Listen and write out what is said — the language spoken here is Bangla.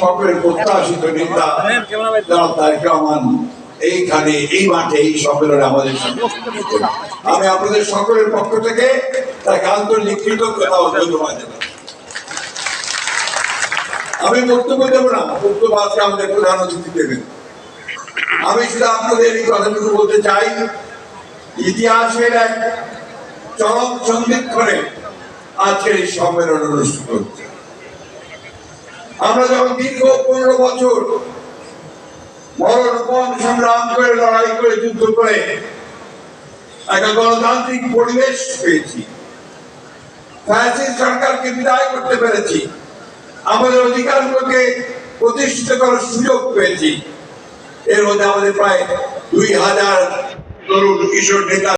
সকলের এইখানে এই মাঠে এই সম্মেলনে আমাদের। আমি আপনাদের সকলের পক্ষ থেকে তাকে আন্তরিক কৃতজ্ঞতা ও ধন্যবাদ আমি বক্তব্য দেবো না, বক্তব্য আজকে আমাদের প্রধান অতিথি দেবেন আমি শুধু আপনাদের এই কথাটুকু বলতে চাই, ইতিহাসের এক চরম সন্ধিক্ষণে আজকের এই সম্মেলন অনুষ্ঠিত হচ্ছে। আমরা যখন দীর্ঘ পনেরো বছর মরণপণ সংগ্রাম করে লড়াই করে, যুদ্ধ করে একটা গণতান্ত্রিক পরিবেশ পেয়েছি সরকারকে বিদায় করতে পেরেছি, আমাদের অধিকারগুলোকে প্রতিষ্ঠিত করার সুযোগ পেয়েছি এর মধ্যে আমাদের প্রায় দুই হাজার তরুণ কিশোর নেতা